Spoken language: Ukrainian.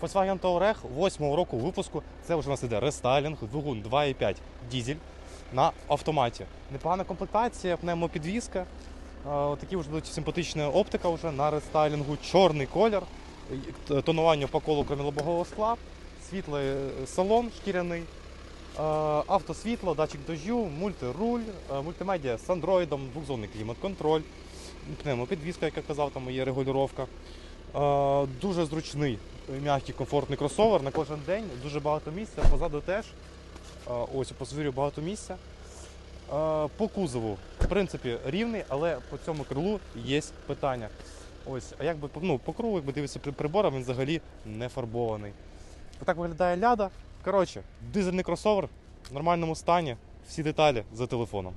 Volkswagen Touareg 8 року випуску. Це вже у нас іде рестайлінг, двигун 2,5 дізель на автоматі. Непогана комплектація, пневмопідвізка. Е, Такі вже будуть симпатична оптика вже на рестайлінгу, чорний колір, тонування по колу кромілобогового скла, світлий е, салон шкіряний, е, автосвітло, датчик дождю, мультируль, мультимедіа з андроїдом, двохзонний клімат-контроль, пневмопідвізка, як я казав, там є регулювання. Дуже зручний, м'який, комфортний кросовер на кожен день, дуже багато місця, позаду теж. Е, Ось, по звірю багато місця. Е, По кузову, в принципі, рівний, але по цьому крилу є питання. Ось, а якби ну, по кругу, якби дивитися при прибором, він взагалі не фарбований. Отак виглядає ляда. Коротше, дизельний кросовер в нормальному стані, всі деталі за телефоном.